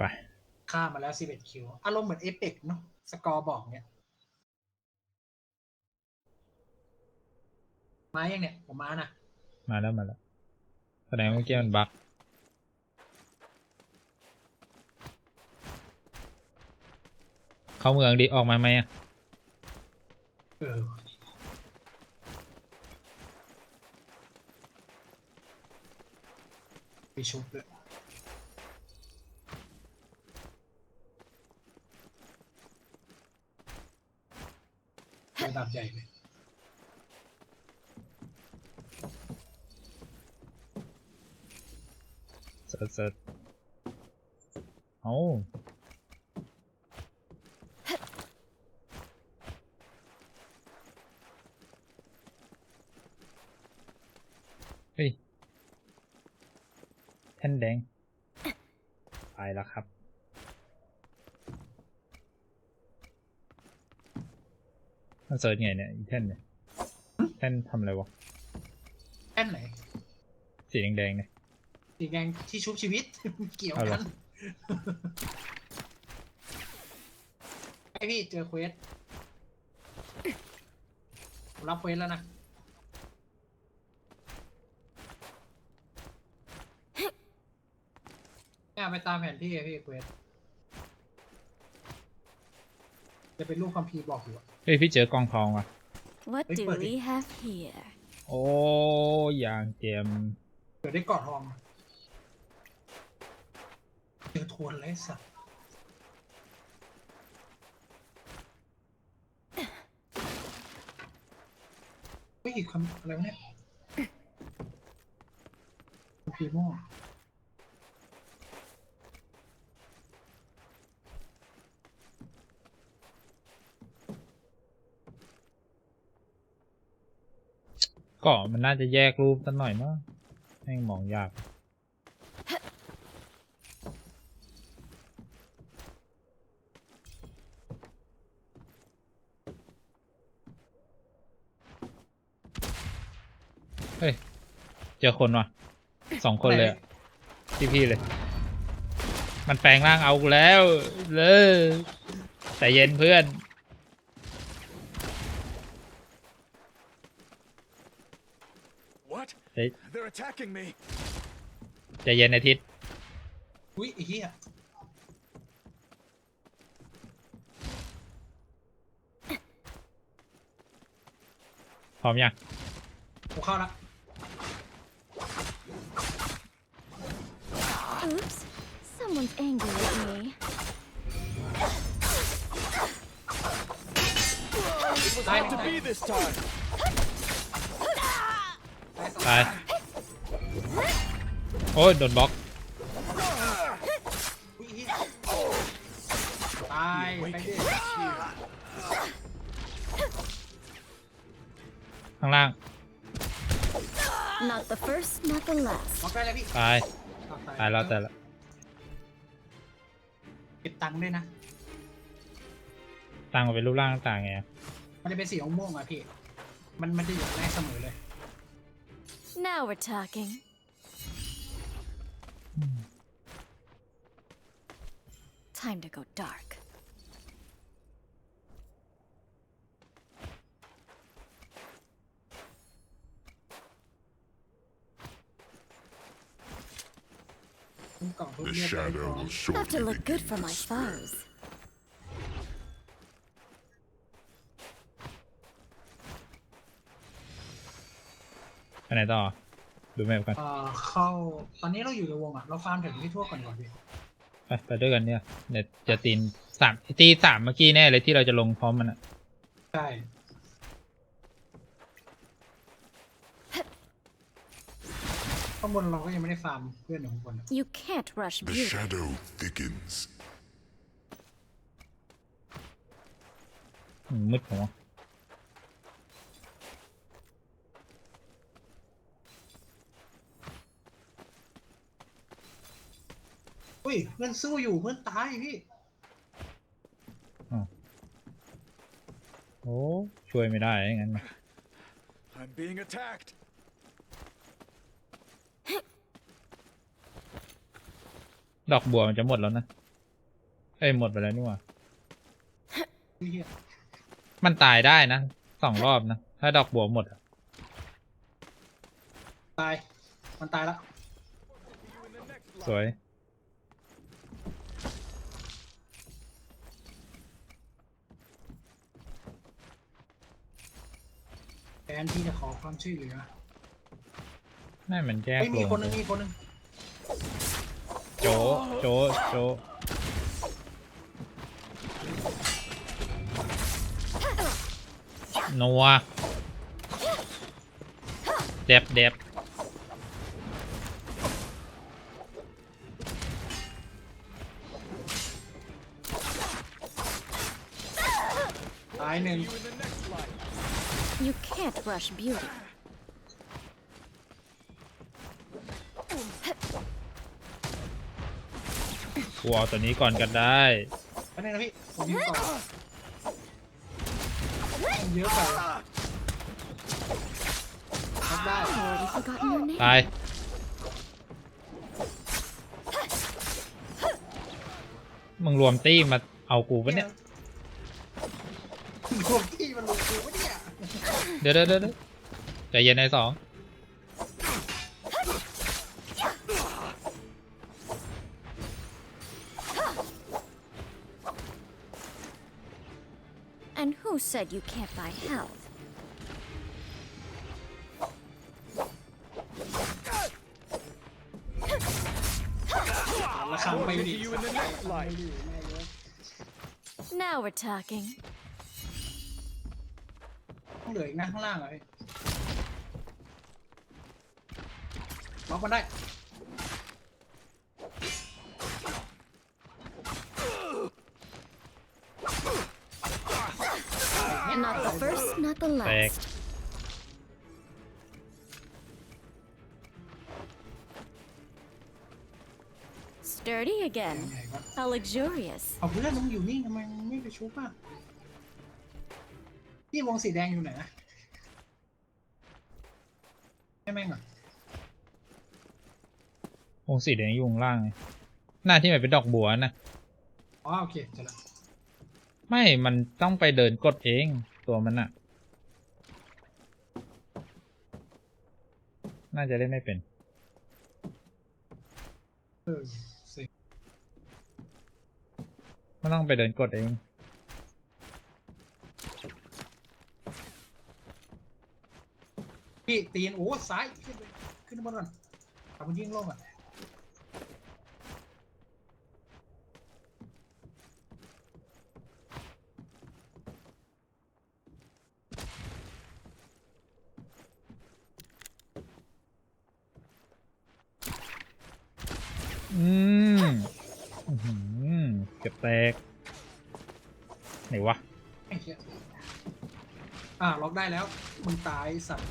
ไปฆ่ามาแล้ว11คิวอารมณ์เหมือนเอเ x เนาะสกอร์บอกเนี่ยมายังเนี่ย ผมมานะมาแล้วมาแล้วแสดงว่าเมื่อกี้มันบั๊กเข้าเมืองดิออกมาไหมอะเออไปชุบเลย ระดับใหญ่เลยเสร์ชเสร์ชเอาเฮ้ยแท่นแดง ไปแล้วครับ มัน เสิร์ชไงเนี่ยอีแท่นเนี่ยแท่นทำอะไรวะแค่ไหน สีแดงๆเนี่ย สีแดงที่ชุบชีวิต เกี่ยวเอาเหรกัอนไอพี่เจอเควสผมรับเควสแล้วนะ เนี่ยไปตามแผนที่อะพี่เควสจะเป็นรูปคัมภีร์บอกอยู่อะเฮ้ยพี่เจอกองทองว่ะ What Wait, do buddy. we have here? โอ้อย่างเจยมเดี๋ยวได้กอดทองเจอทวนเลยสัสเฮ้ยคำอะไรวะเนี่ยคัม ภีร์โม่ก็มันน่าจะแยกรูปสักหน่อยมั้งให้มองยาก เฮ้ย เจอคนว่ะสองคนเลยอะพี่พี่เลย มันแปลงร่างเอากูแล้ว เลยแต่เย็นเพื่อน attacking me. ใจเย็นอาทิตย์อุ้ยไอ้เหี้ยพร้อมยังผมเข้าละ Oops. Someone's angry at me. It was I- meant to be this time. ตาย โอ้ยโดนบล็อกอุ้ยไอ้เหี้ยตายไป Wake ดิ up here. ข้างล่าง Not the first, not the last. ล็อกได้แล้วพี่ตายล็อกตายแล้วตายแล้วเก็บตังค์ด้วยนะ ตั้งมาเป็นรูปร่างต่างๆไง มันจะเป็นสีม่วงๆอะพี่ มันมันจะอยู่ในเสมอเลย Now we're talking. Time to go dark. กล่องทุบ The เลือดไป shadow ก่อน will Have to shortly look good begin for my to spread. foes. ไปไหนต่อดูแมพกันเอ่อเข้าตอนนี้เราอยู่ในวงอะ เราฟาร์มถึงที่ทั่วก่อนก่อนพี่ไปไปด้วยกันเนี่ยเดี๋ยวจะตีนสามตีสามเมื่อกี้แน่เลยที่เราจะลงพร้อมมันอะใช่ข้างบนเราก็ยังไม่ได้ฟาร์มเพื่อนอยู่ข้างบนอะ You can't rush The beauty. shadow thickens. อืมมืดหัว อุ้ยเพื่อนสู้อยู่เพื่อนตายพี่โอ้ช่วยไม่ได้งั้น I'm being attacked. ดอกบัวมันจะหมดแล้วนะเอ้ยหมดไปแล้วนี่หว่าเฮียมันตายได้นะสองรอบนะ ถ้าดอกบัวหมดอะตายมันตายแล้วสวย แทนที่จะขอความช่วยเหลือนั่นมันแก้เฮ้ยโคมีรงคนหนึงมีคนหนึงโจโจโจนัวเด็บเด็บตายหนึ่ง You in the next life. You can't rush beauty. กูเอาตัวนี้ก่อนกันได้ไปบนึงนะพี่ ผมยิงต่อมันเยอะไปรับได้ I've already forgotten your name. ตาย มึงรวมตี้มาเอากูปะเนี่ย รวมที่มันลงตัววะเนี่ย เดี๋ยวเดี๋ยวเดี๋ยวเดี๋ยวใจเย็นในสอง And who said you can't buy health? ละครั้งไปดิ See you in the next life. Now we're talking. ต้องเหลืออีกนะข้างล่างเหรอพี่ล็อกมันได้ Not the first, not the แตก last. Sturdy again. ไหนวะ How luxurious. เอาเพื่อนมึงอยู่นี่ทำไมมึงไม่ไปชุบอะ พี่วงสีแดงอยู่ไหนนะให้แม่งเหรอวงสีแดงอยู่ข้างล่างไงหน้าที่มันเป็นดอกบัวนะ อ๋อโอเคเจอละไม่ มันต้องไปเดินกดเอง ตัวมันอะน่าจะเล่นไม่เป็น เออสิมันต้องไปเดินกดเอง พี่ตีนโอ้ซ้ายขึ้นไปขึ้นบนก่อนขับมันยิงลงก่อนอืมอื้อหือเก็บแตกไหนวะ ไอ้เหี้ยอ่าล็อกได้แล้วมึงตายสัตว์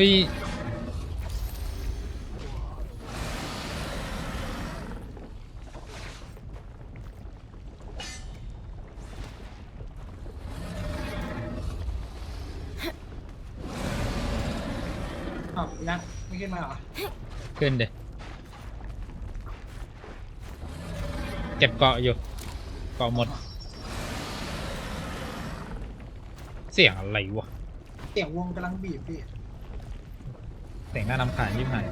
ฮ้ยอ้าวยังไม่ขึ้นมาเหรอขึ้นเดเก็บเกาะอยู่ เกาะหมด เสียงอะไรวะ เสียงวงกำลังบีบพี่ เสียงน่านำขานยิ่งหาย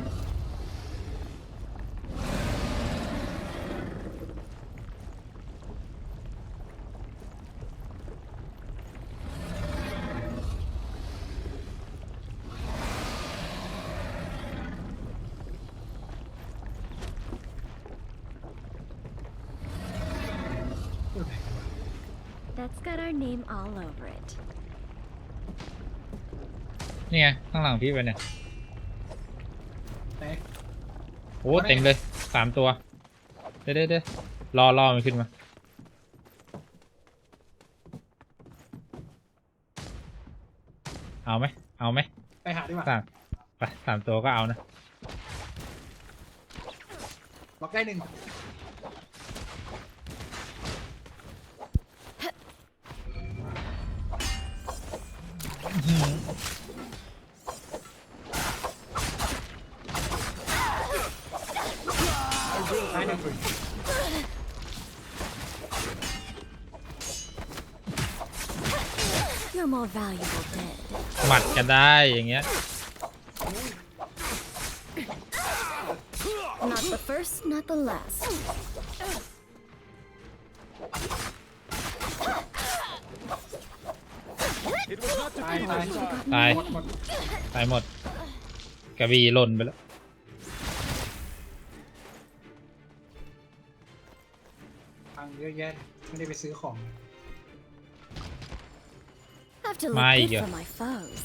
อยู่ไหนกันวะ That's got our name all over it. นี่ไงข้างหลังพี่ไปเนี่ยไหน โอ้เต็มเลยสามตัว เด้เด้เด้รอรอมันขึ้นมา เอาไหมเอาไหมไปหาดีกว่าสามไปสามตัวก็เอานะ ล็อกได้หนึ่ง You're more valuable dead. หมัดกันได้อย่างเงี้ย Not the first, not the last. It was not to ตาย be ตาย this time. ตายหมดหมดตายหมดกระบี่หล่นไปแล้ว ค์เยอะแยะไม่ได้ไปซื้อของ Have to look My good God. for my foes.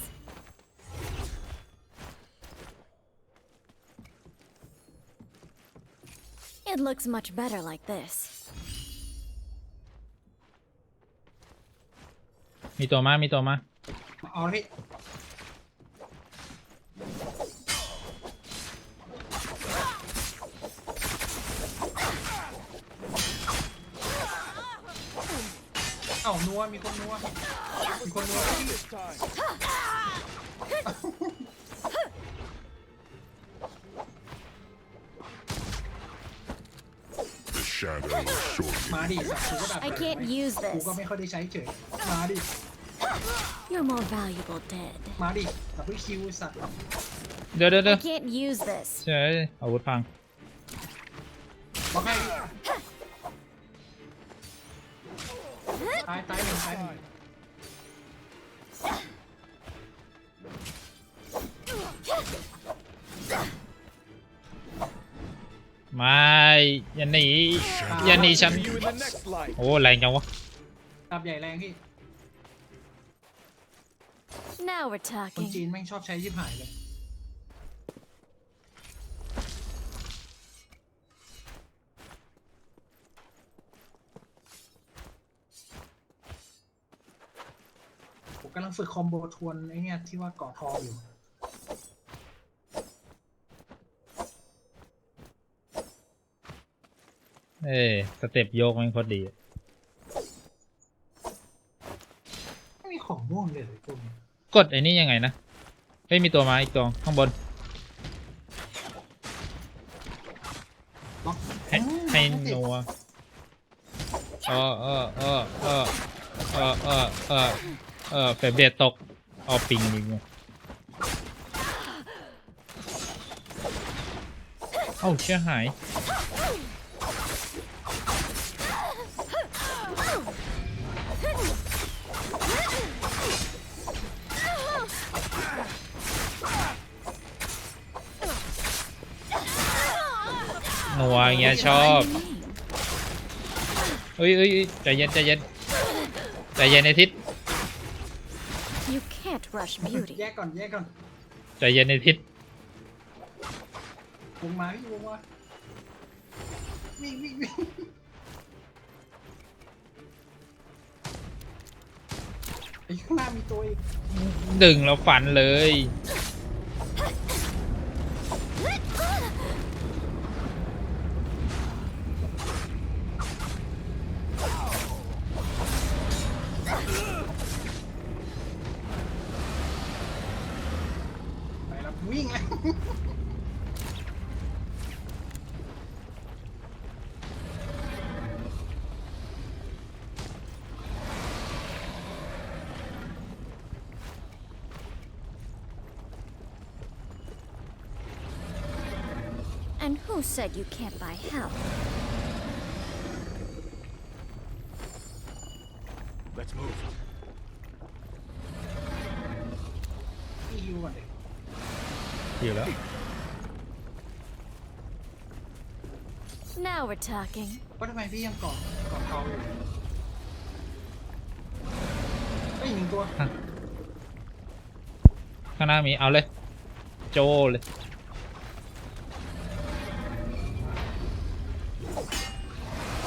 It looks much better like this. มีตัวมามีตัวมาเอาละ เอ้านัวมีคนนัวมีคนนัวพี่ This time. The shadow is shortening. มาดิสัตว์กูก็ดัด I can't use กู this. ก็ไม่ค่อยได้ใช้เฉยมาดิ You're more valuable dead. มาดิดับเบิลคิวสัตว์เดี๋ยวเดี๋ยวเดี๋ I ยว can't use this. ใช่อาวุธพังล็อกให้ ตายตายหนึ่งตายหนึ่งไม่อย่าหนีอย่าหนีฉัน See you in the next life. โอ้แรงจังวะดับใหญ่แรงพี่ Now we're คนจี talking. นแม่งชอบใช้ยิบหายเลย ผมกำลังฝึกคอมโบทวนไอเนี่ยที่ว่าเกาะทองอยู่ เอ้ยสเต็ปโยกมันโคตรดี ไม่มีของม่วงเลยเลยคุณกดไอ้นี่ยังไงนะเฮ้ยมีตัวมาอีกตัวข้างบน ล็อกให้ให้นัวเออเออเออเออเออเออเออ เออเฟเรทตก เอาปิงมิงเอ้าเชื่อหาย นัวอย่างเงี้ยชอบเอ้ยเอ้ยเอ้ยใจเย็นใจเย็นใจเย็นในทิศ can't rush beauty. แยกก่อนแยกก่อนใจเย็นในทิศวงมาพี่วงมาวิ่งวิ่งวิ่งไอ้ข้างหน้ามีตัวอีกดึงแล้วฝันเลย who said you can't buy help? Let's move. พี่ฮิวก่อนเลยอยู่แล้ว Now we're talking. ว่าทำไมพี่ยังเกาะเกาะเทาอยู่ไอ้ยอีกหนึ่งตัวข้างหน้ามีเอาเลย โจเลย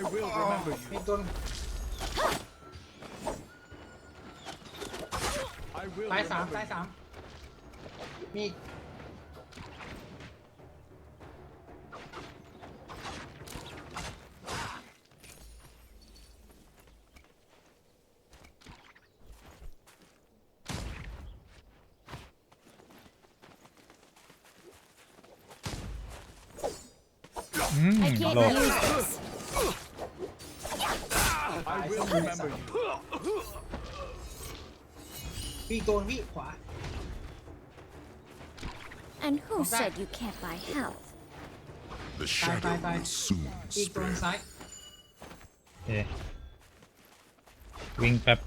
I will remember มี you. ตัวหนึ่ง I will ตายสาม remember ตาย you. สามมีอีก I will remember you. มีอีกตัวหนึ่งพี่ขวา And who What's that? said you can't buy health? The bye, shadow bye. will soon อีกตัวหนึง spread. ซ้าย โอเควิ่งแป๊บ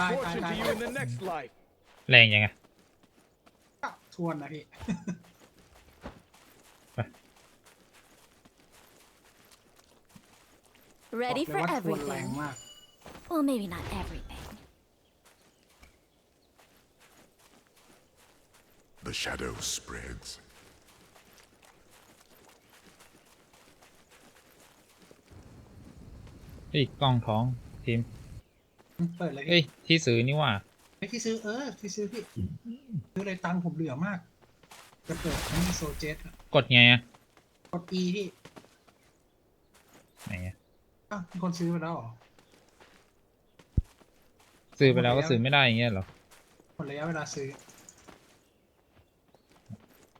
ตายตาย Fortune ตาย to you in the next life. แรงยังไง ก็ทวนนะพี่ Ready บอกเลย for ว่าทวนแรง everything. มาก Well, maybe not everything. The shadow spreads. เฮ้ยกล้องท้องทีมเปิดเลยเฮ้พี่ยที่ซื้อนี่ว่าไอ้ที่ซื้อเออที่ซื้อพี่ซื้ออะไรตังค์ผมเหลือมาก จะเปิดอันนี้โซเจตอะกดไงอะกด E พี่ไหนอะ อ้าวมีคนซื้อไปแล้วเหรอซื้อไปแล้วก็ซื้อไม่ได้อย่างเงี้ยเหรอหมดระยะเวลาซื้อ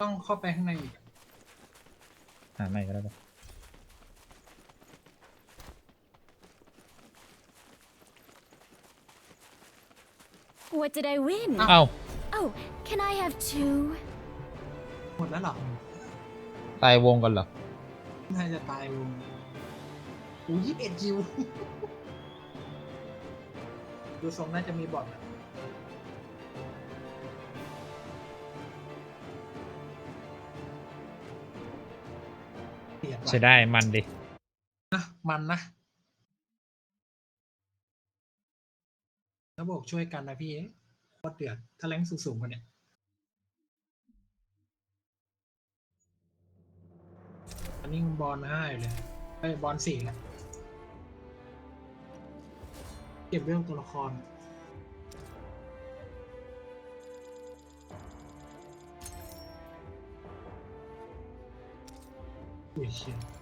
ต้องเข้าไปข้างในอีกหาไม่ก็ได้ปะ What did I win? อ้าวเอ้า Oh, can I have two? หมดแล้วเหรอตายวงกันเหรอน่าจะตายวงโอ้ยี่สิบเอ็ดคิว ดูทรงน่าจะมีบอทอะเปลี่ยนว่ะใช้ได้มันดินะมันนะแล้วบอกช่วยกันนะพี่โคตรเดือดถ้าแรงสูงๆกว่าเนี่ย อันนี้บอลห้าอยู่เลยไอ้ยบอลสี่แล้ เก็บเรื่องตัวละคร อุ้ยเชี่ย